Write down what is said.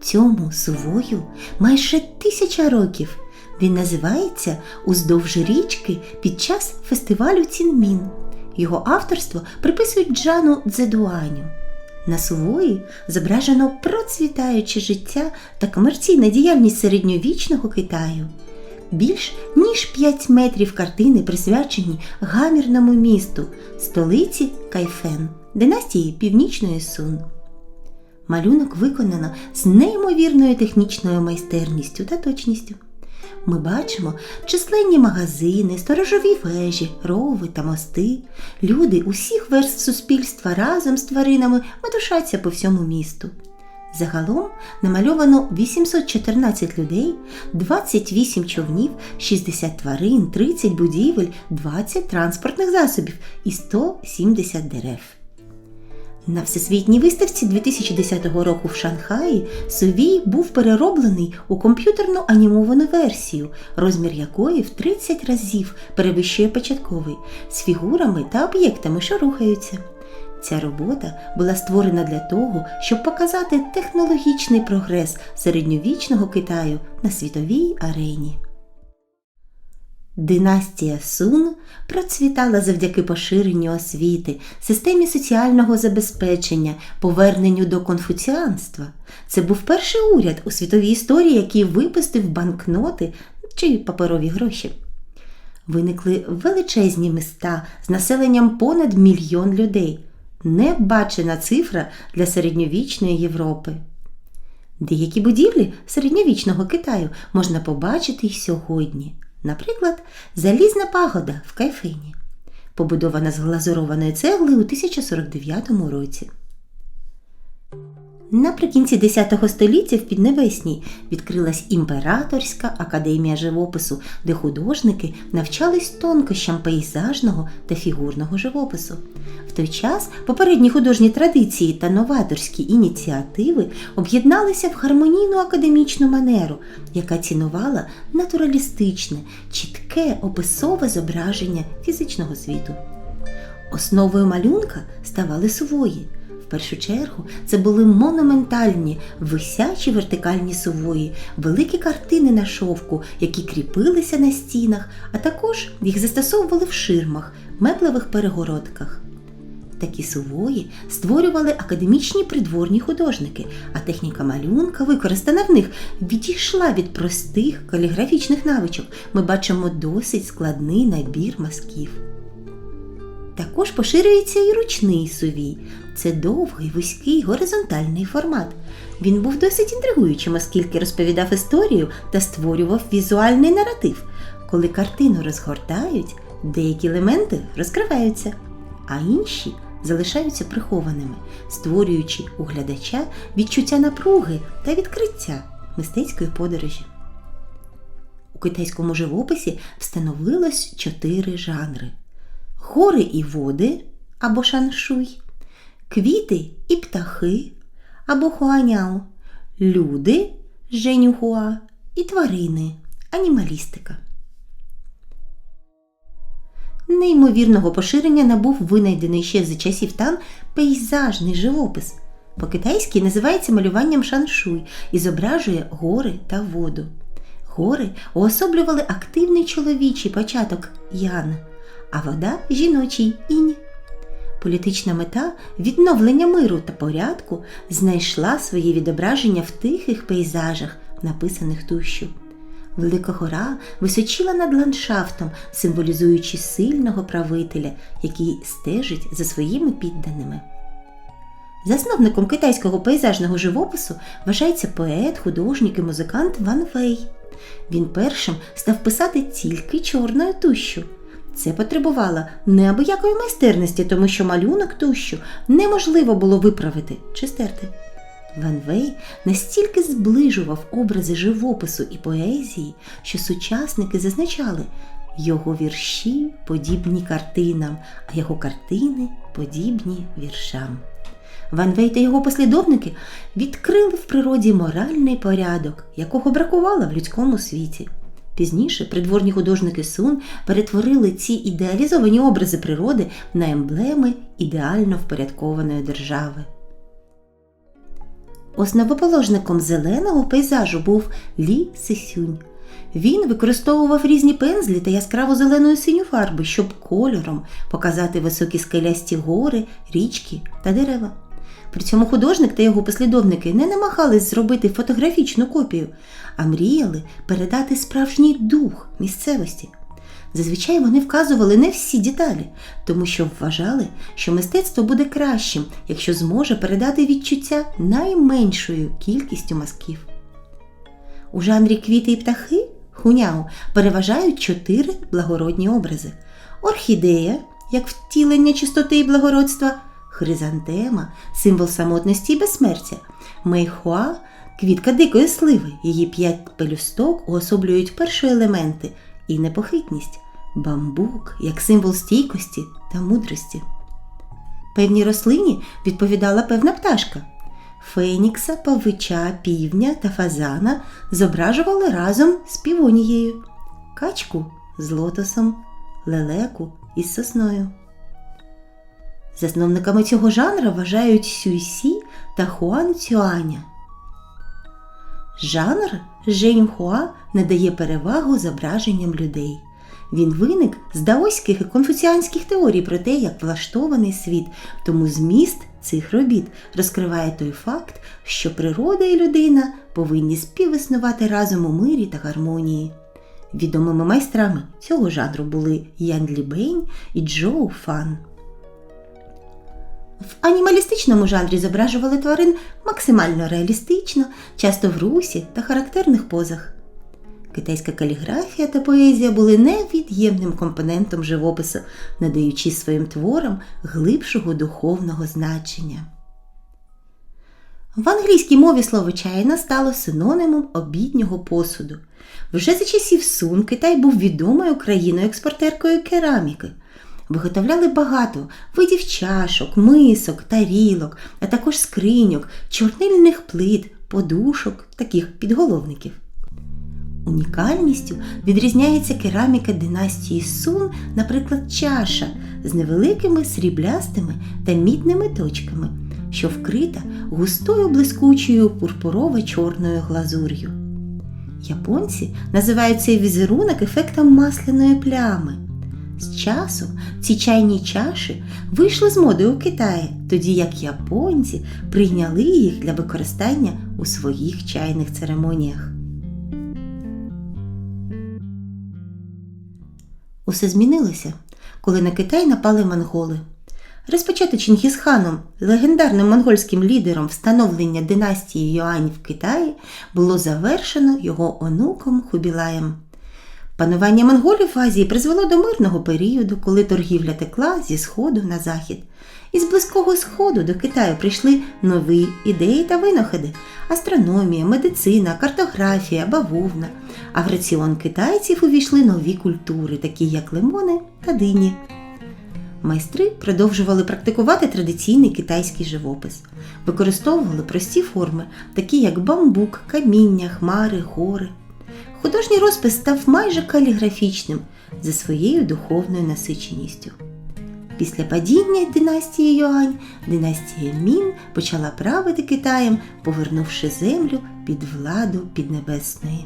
Цьому сувою майже тисяча років. Він називається Уздовж річки під час фестивалю Цінмін. Його авторство приписують Джану Дзедуаню. На сувої зображено процвітаюче життя та комерційна діяльність середньовічного Китаю. Більш ніж 5 метрів картини присвячені гамірному місту, столиці Кайфен, династії Північної Сун. Малюнок виконано з неймовірною технічною майстерністю та точністю. Ми бачимо численні магазини, сторожові вежі, рови та мости. Люди усіх верств суспільства разом з тваринами метушаться по всьому місту. Загалом намальовано 814 людей, 28 човнів, 60 тварин, 30 будівель, 20 транспортних засобів і 170 дерев. На всесвітній виставці 2010 року в Шанхаї Сувій був перероблений у комп'ютерну анімовану версію, розмір якої в 30 разів перевищує початковий, з фігурами та об'єктами, що рухаються. Ця робота була створена для того, щоб показати технологічний прогрес середньовічного Китаю на світовій арені. Династія Сун процвітала завдяки поширенню освіти, системі соціального забезпечення, поверненню до конфуціанства. Це був перший уряд у світовій історії, який випустив банкноти чи паперові гроші. Виникли величезні міста з населенням понад мільйон людей. Небачена цифра для середньовічної Європи. Деякі будівлі середньовічного Китаю можна побачити й сьогодні. Наприклад, залізна пагода в Кайфині, побудована з глазурованої цегли у 1049 році. Наприкінці X століття в Піднебесній відкрилась імператорська академія живопису, де художники навчались тонкощам пейзажного та фігурного живопису. В той час попередні художні традиції та новаторські ініціативи об'єдналися в гармонійну академічну манеру, яка цінувала натуралістичне, чітке описове зображення фізичного світу. Основою малюнка ставали сувої. Першу чергу це були монументальні, висячі вертикальні сувої, великі картини на шовку, які кріпилися на стінах, а також їх застосовували в ширмах, меблевих перегородках. Такі сувої створювали академічні придворні художники, а техніка малюнка, використана в них, відійшла від простих каліграфічних навичок. Ми бачимо досить складний набір мазків. Також поширюється і ручний сувій. Це довгий, вузький, горизонтальний формат. Він був досить інтригуючим, оскільки розповідав історію та створював візуальний наратив. Коли картину розгортають, деякі елементи розкриваються, а інші залишаються прихованими, створюючи у глядача відчуття напруги та відкриття мистецької подорожі. У китайському живописі встановилось чотири жанри гори і води або шаншуй, квіти і птахи або хуаняо, люди женюхуа і тварини анімалістика. Неймовірного поширення набув винайдений ще за часів Тан пейзажний живопис. По-китайськи називається малюванням шаншуй і зображує гори та воду. Гори уособлювали активний чоловічий початок ян, а вода жіночий інь. Політична мета відновлення миру та порядку знайшла своє відображення в тихих пейзажах, написаних тущу. Велика гора височила над ландшафтом, символізуючи сильного правителя, який стежить за своїми підданими. Засновником китайського пейзажного живопису вважається поет, художник і музикант Ван Вей. Він першим став писати тільки чорною тущу. Це потребувало неабиякої майстерності, тому що малюнок тущу неможливо було виправити чи стерти. Ван Вей настільки зближував образи живопису і поезії, що сучасники зазначали, його вірші подібні картинам, а його картини подібні віршам. Ван Вей та його послідовники відкрили в природі моральний порядок, якого бракувало в людському світі. Пізніше придворні художники Сун перетворили ці ідеалізовані образи природи на емблеми ідеально впорядкованої держави. Основоположником зеленого пейзажу був Лі Сисюнь. Він використовував різні пензлі та яскраво зелену синю фарби, щоб кольором показати високі скелясті гори, річки та дерева. При цьому художник та його послідовники не намагались зробити фотографічну копію, а мріяли передати справжній дух місцевості. Зазвичай вони вказували не всі деталі, тому що вважали, що мистецтво буде кращим, якщо зможе передати відчуття найменшою кількістю мазків. У жанрі квіти і птахи хуняо переважають чотири благородні образи: орхідея, як втілення чистоти і благородства, хризантема, символ самотності і безсмертя, мейхуа, квітка дикої сливи, її п'ять пелюсток уособлюють перші елементи і непохитність, бамбук як символ стійкості та мудрості. Певній рослині відповідала певна пташка. Фенікса, павича, півня та фазана зображували разом з півонією, качку з лотосом, лелеку із сосною. Засновниками цього жанру вважають Сюйсі та Хуан Цюаня. Жанр Жейнхуа надає перевагу зображенням людей. Він виник з даоських і конфуціанських теорій про те, як влаштований світ, тому зміст цих робіт розкриває той факт, що природа і людина повинні співіснувати разом у мирі та гармонії. Відомими майстрами цього жанру були Ян Лібень і Джоу Фан. В анімалістичному жанрі зображували тварин максимально реалістично, часто в русі та характерних позах. Китайська каліграфія та поезія були невід'ємним компонентом живопису, надаючи своїм творам глибшого духовного значення. В англійській мові слово чайна стало синонимом обіднього посуду. Вже за часів Сун Китай був відомою країною-експортеркою кераміки. Виготовляли багато видів чашок, мисок, тарілок, а також скриньок, чорнильних плит, подушок, таких підголовників. Унікальністю відрізняється кераміка династії Сун, наприклад, чаша з невеликими сріблястими та мідними точками, що вкрита густою блискучою пурпурово-чорною глазур'ю. Японці називають цей візерунок ефектом масляної плями. З часом ці чайні чаші вийшли з моди у Китаї, тоді як японці прийняли їх для використання у своїх чайних церемоніях. Усе змінилося, коли на Китай напали монголи. Розпочати Чингісханом, легендарним монгольським лідером встановлення династії Юань в Китаї, було завершено його онуком Хубілаєм. Панування монголів в Азії призвело до мирного періоду, коли торгівля текла зі сходу на захід. Із близького сходу до Китаю прийшли нові ідеї та винаходи: астрономія, медицина, картографія, бавовна. А в раціон китайців увійшли нові культури, такі як лимони та дині. Майстри продовжували практикувати традиційний китайський живопис, використовували прості форми, такі як бамбук, каміння, хмари, гори. Художній розпис став майже каліграфічним за своєю духовною насиченістю. Після падіння династії Йоань династія Мін почала правити Китаєм, повернувши землю під владу Піднебесної.